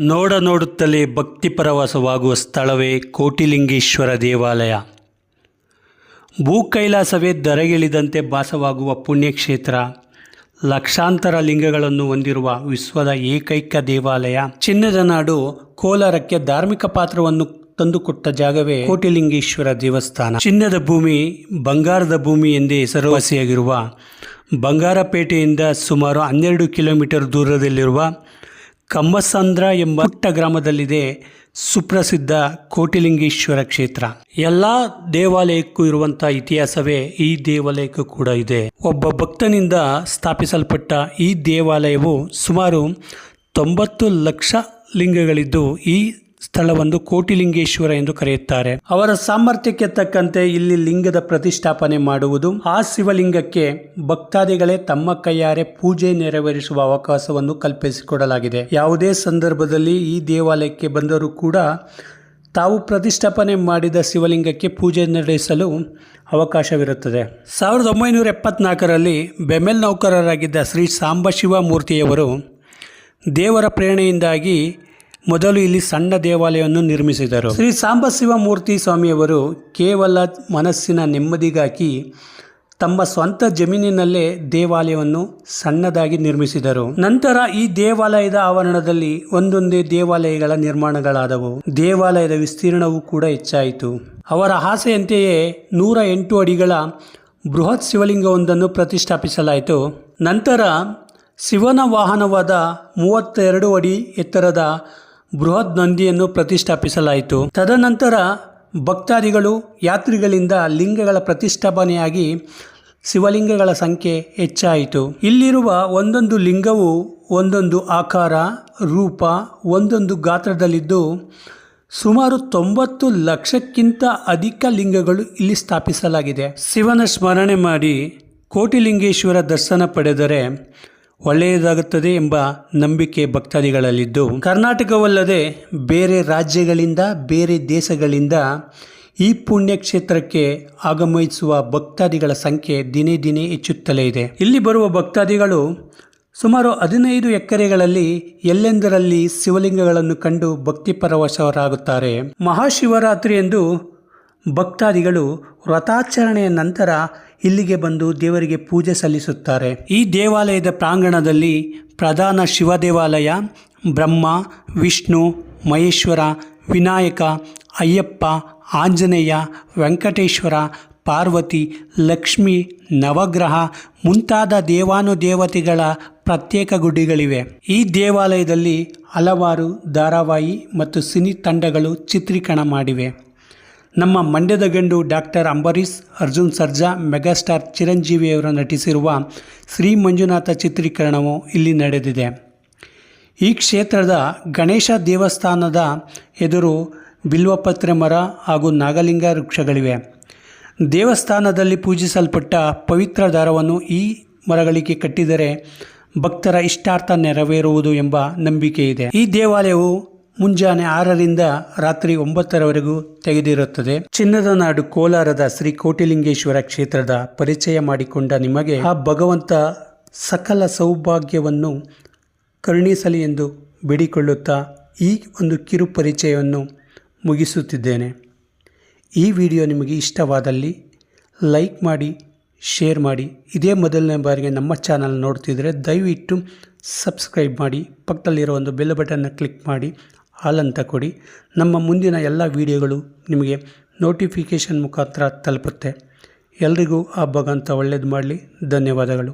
ನೋಡ ನೋಡುತ್ತಲೇ ಭಕ್ತಿ ಪರವಾಸವಾಗುವ ಸ್ಥಳವೇ ಕೋಟಿಲಿಂಗೇಶ್ವರ ದೇವಾಲಯ. ಭೂ ಕೈಲಾಸವೇ ಧರೆಗಿಳಿದಂತೆ ಭಾಸವಾಗುವ ಪುಣ್ಯಕ್ಷೇತ್ರ, ಲಕ್ಷಾಂತರ ಲಿಂಗಗಳನ್ನು ಹೊಂದಿರುವ ವಿಶ್ವದ ಏಕೈಕ ದೇವಾಲಯ. ಚಿನ್ನದ ನಾಡು ಕೋಲಾರಕ್ಕೆ ಧಾರ್ಮಿಕ ಪಾತ್ರವನ್ನು ತಂದುಕೊಟ್ಟ ಜಾಗವೇ ಕೋಟಿಲಿಂಗೇಶ್ವರ ದೇವಸ್ಥಾನ. ಚಿನ್ನದ ಭೂಮಿ, ಬಂಗಾರದ ಭೂಮಿ ಎಂದೇ ಹೆಸರುವಾಸಿಯಾಗಿರುವ ಬಂಗಾರಪೇಟೆಯಿಂದ ಸುಮಾರು ಹನ್ನೆರಡು ಕಿಲೋಮೀಟರ್ ದೂರದಲ್ಲಿರುವ ಕಮ್ಮಸಂದ್ರ ಎಂಬ ಪುಟ್ಟ ಗ್ರಾಮದಲ್ಲಿದೆ ಸುಪ್ರಸಿದ್ಧ ಕೋಟಿಲಿಂಗೇಶ್ವರ ಕ್ಷೇತ್ರ. ಎಲ್ಲ ದೇವಾಲಯಕ್ಕೂ ಇರುವಂತಹ ಇತಿಹಾಸವೇ ಈ ದೇವಾಲಯಕ್ಕೂ ಕೂಡ ಇದೆ. ಒಬ್ಬ ಭಕ್ತನಿಂದ ಸ್ಥಾಪಿಸಲ್ಪಟ್ಟ ಈ ದೇವಾಲಯವು ಸುಮಾರು ತೊಂಬತ್ತು ಲಕ್ಷ ಲಿಂಗಗಳಿದ್ದು ಈ ಸ್ಥಳವನ್ನು ಕೋಟಿಲಿಂಗೇಶ್ವರ ಎಂದು ಕರೆಯುತ್ತಾರೆ. ಅವರ ಸಾಮರ್ಥ್ಯಕ್ಕೆ ತಕ್ಕಂತೆ ಇಲ್ಲಿ ಲಿಂಗದ ಪ್ರತಿಷ್ಠಾಪನೆ ಮಾಡುವುದು, ಆ ಶಿವಲಿಂಗಕ್ಕೆ ಭಕ್ತಾದಿಗಳೇ ತಮ್ಮ ಕೈಯಾರೆ ಪೂಜೆ ನೆರವೇರಿಸುವ ಅವಕಾಶವನ್ನು ಕಲ್ಪಿಸಿಕೊಡಲಾಗಿದೆ. ಯಾವುದೇ ಸಂದರ್ಭದಲ್ಲಿ ಈ ದೇವಾಲಯಕ್ಕೆ ಬಂದರೂ ಕೂಡ ತಾವು ಪ್ರತಿಷ್ಠಾಪನೆ ಮಾಡಿದ ಶಿವಲಿಂಗಕ್ಕೆ ಪೂಜೆ ನಡೆಸಲು ಅವಕಾಶವಿರುತ್ತದೆ. ಸಾವಿರದ ಒಂಬೈನೂರ ಎಪ್ಪತ್ನಾಲ್ಕರಲ್ಲಿ ಬೆಮೆಲ್ ನೌಕರರಾಗಿದ್ದ ಶ್ರೀ ಸಾಂಬಶಿವ ಮೂರ್ತಿಯವರು ದೇವರ ಪ್ರೇರಣೆಯಿಂದಾಗಿ ಮೊದಲು ಇಲ್ಲಿ ಸಣ್ಣ ದೇವಾಲಯವನ್ನು ನಿರ್ಮಿಸಿದರು. ಶ್ರೀ ಸಾಂಬಶಿವ ಮೂರ್ತಿ ಸ್ವಾಮಿಯವರು ಕೇವಲ ಮನಸ್ಸಿನ ನೆಮ್ಮದಿಗಾಗಿ ತಮ್ಮ ಸ್ವಂತ ಜಮೀನಿನಲ್ಲೇ ದೇವಾಲಯವನ್ನು ಸಣ್ಣದಾಗಿ ನಿರ್ಮಿಸಿದರು. ನಂತರ ಈ ದೇವಾಲಯದ ಆವರಣದಲ್ಲಿ ಒಂದೊಂದೇ ದೇವಾಲಯಗಳ ನಿರ್ಮಾಣಗಳಾದವು. ದೇವಾಲಯದ ವಿಸ್ತೀರ್ಣವೂ ಕೂಡ ಹೆಚ್ಚಾಯಿತು. ಅವರ ಆಸೆಯಂತೆಯೇ ನೂರ ಎಂಟು ಅಡಿಗಳ ಬೃಹತ್ ಶಿವಲಿಂಗವೊಂದನ್ನು ಪ್ರತಿಷ್ಠಾಪಿಸಲಾಯಿತು. ನಂತರ ಶಿವನ ವಾಹನವಾದ ಮೂವತ್ತೆರಡು ಅಡಿ ಎತ್ತರದ ಬೃಹತ್ ನಂದಿಯನ್ನು ಪ್ರತಿಷ್ಠಾಪಿಸಲಾಯಿತು. ತದನಂತರ ಭಕ್ತಾದಿಗಳು ಯಾತ್ರಿಗಳಿಂದ ಲಿಂಗಗಳ ಪ್ರತಿಷ್ಠಾಪನೆಯಾಗಿ ಶಿವಲಿಂಗಗಳ ಸಂಖ್ಯೆ ಹೆಚ್ಚಾಯಿತು. ಇಲ್ಲಿರುವ ಒಂದೊಂದು ಲಿಂಗವು ಒಂದೊಂದು ಆಕಾರ, ರೂಪ, ಒಂದೊಂದು ಗಾತ್ರದಲ್ಲಿದ್ದು ಸುಮಾರು ತೊಂಬತ್ತು ಲಕ್ಷಕ್ಕಿಂತ ಅಧಿಕ ಲಿಂಗಗಳು ಇಲ್ಲಿ ಸ್ಥಾಪಿಸಲಾಗಿದೆ. ಶಿವನ ಸ್ಮರಣೆ ಮಾಡಿ ಕೋಟಿಲಿಂಗೇಶ್ವರ ದರ್ಶನ ಪಡೆದರೆ ಒಳ್ಳೆಯದಾಗುತ್ತದೆ ಎಂಬ ನಂಬಿಕೆ ಭಕ್ತಾದಿಗಳಲ್ಲಿದ್ದು, ಕರ್ನಾಟಕವಲ್ಲದೆ ಬೇರೆ ರಾಜ್ಯಗಳಿಂದ, ಬೇರೆ ದೇಶಗಳಿಂದ ಈ ಪುಣ್ಯಕ್ಷೇತ್ರಕ್ಕೆ ಆಗಮಿಸುವ ಭಕ್ತಾದಿಗಳ ಸಂಖ್ಯೆ ದಿನೇ ದಿನೇ ಹೆಚ್ಚುತ್ತಲೇ ಇದೆ. ಇಲ್ಲಿ ಬರುವ ಭಕ್ತಾದಿಗಳು ಸುಮಾರು ಹದಿನೈದು ಎಕರೆಗಳಲ್ಲಿ ಎಲ್ಲೆಂದರಲ್ಲಿ ಶಿವಲಿಂಗಗಳನ್ನು ಕಂಡು ಭಕ್ತಿ ಪರವಶರಾಗುತ್ತಾರೆ. ಮಹಾಶಿವರಾತ್ರಿ ಎಂದು ಭಕ್ತಾದಿಗಳು ವ್ರತಾಚರಣೆಯ ನಂತರ ಇಲ್ಲಿಗೆ ಬಂದು ದೇವರಿಗೆ ಪೂಜೆ ಸಲ್ಲಿಸುತ್ತಾರೆ. ಈ ದೇವಾಲಯದ ಪ್ರಾಂಗಣದಲ್ಲಿ ಪ್ರಧಾನ ಶಿವ ದೇವಾಲಯ ಬ್ರಹ್ಮ, ವಿಷ್ಣು, ಮಹೇಶ್ವರ, ವಿನಾಯಕ, ಅಯ್ಯಪ್ಪ, ಆಂಜನೇಯ, ವೆಂಕಟೇಶ್ವರ, ಪಾರ್ವತಿ, ಲಕ್ಷ್ಮಿ, ನವಗ್ರಹ ಮುಂತಾದ ದೇವಾನುದೇವತೆಗಳ ಪ್ರತ್ಯೇಕ ಗುಡಿಗಳಿವೆ. ಈ ದೇವಾಲಯದಲ್ಲಿ ಹಲವಾರು ಧಾರಾವಾಹಿ ಮತ್ತು ಸಿನಿ ತಂಡಗಳು ಚಿತ್ರೀಕರಣ ಮಾಡಿವೆ. ನಮ್ಮ ಮಂಡ್ಯದ ಗಂಡು ಡಾಕ್ಟರ್ ಅಂಬರೀಷ್, ಅರ್ಜುನ್ ಸರ್ಜಾ, ಮೆಗಾಸ್ಟಾರ್ ಚಿರಂಜೀವಿಯವರು ನಟಿಸಿರುವ ಶ್ರೀ ಮಂಜುನಾಥ ಚಿತ್ರೀಕರಣವು ಇಲ್ಲಿ ನಡೆದಿದೆ. ಈ ಕ್ಷೇತ್ರದ ಗಣೇಶ ದೇವಸ್ಥಾನದ ಎದುರು ಬಿಲ್ವಪತ್ರೆ ಮರ ಹಾಗೂ ನಾಗಲಿಂಗ ವೃಕ್ಷಗಳಿವೆ. ದೇವಸ್ಥಾನದಲ್ಲಿ ಪೂಜಿಸಲ್ಪಟ್ಟ ಪವಿತ್ರ ದಾರವನ್ನು ಈ ಮರಗಳಿಗೆ ಕಟ್ಟಿದರೆ ಭಕ್ತರ ಇಷ್ಟಾರ್ಥ ನೆರವೇರುವುದು ಎಂಬ ನಂಬಿಕೆ ಇದೆ. ಈ ದೇವಾಲಯವು ಮುಂಜಾನೆ ಆರರಿಂದ ರಾತ್ರಿ ಒಂಬತ್ತರವರೆಗೂ ತೆಗೆದಿರುತ್ತದೆ. ಚಿನ್ನದ ನಾಡು ಕೋಲಾರದ ಶ್ರೀ ಕೋಟಿಲಿಂಗೇಶ್ವರ ಕ್ಷೇತ್ರದ ಪರಿಚಯ ಮಾಡಿಕೊಂಡ ನಿಮಗೆ ಆ ಭಗವಂತ ಸಕಲ ಸೌಭಾಗ್ಯವನ್ನು ಕರುಣಿಸಲಿ ಎಂದು ಬೇಡಿಕೊಳ್ಳುತ್ತಾ ಈ ಒಂದು ಕಿರು ಪರಿಚಯವನ್ನು ಮುಗಿಸುತ್ತಿದ್ದೇನೆ. ಈ ವಿಡಿಯೋ ನಿಮಗೆ ಇಷ್ಟವಾದಲ್ಲಿ ಲೈಕ್ ಮಾಡಿ, ಶೇರ್ ಮಾಡಿ. ಇದೇ ಮೊದಲನೇ ಬಾರಿಗೆ ನಮ್ಮ ಚಾನಲ್ ನೋಡ್ತಿದ್ರೆ ದಯವಿಟ್ಟು ಸಬ್ಸ್ಕ್ರೈಬ್ ಮಾಡಿ. ಪಕ್ಕದಲ್ಲಿರೋ ಒಂದು ಬೆಲ್ ಬಟನ್ನ ಕ್ಲಿಕ್ ಮಾಡಿ. ಹಾಲ್ ಅಂತ ಕೊಡಿ. ನಮ್ಮ ಮುಂದಿನ ಎಲ್ಲ ವಿಡಿಯೋಗಳು ನಿಮಗೆ ನೋಟಿಫಿಕೇಷನ್ ಮುಖಾಂತರ ತಲುಪುತ್ತೆ. ಎಲ್ರಿಗೂ ಆ ಒಳ್ಳೇದು ಮಾಡಲಿ. ಧನ್ಯವಾದಗಳು.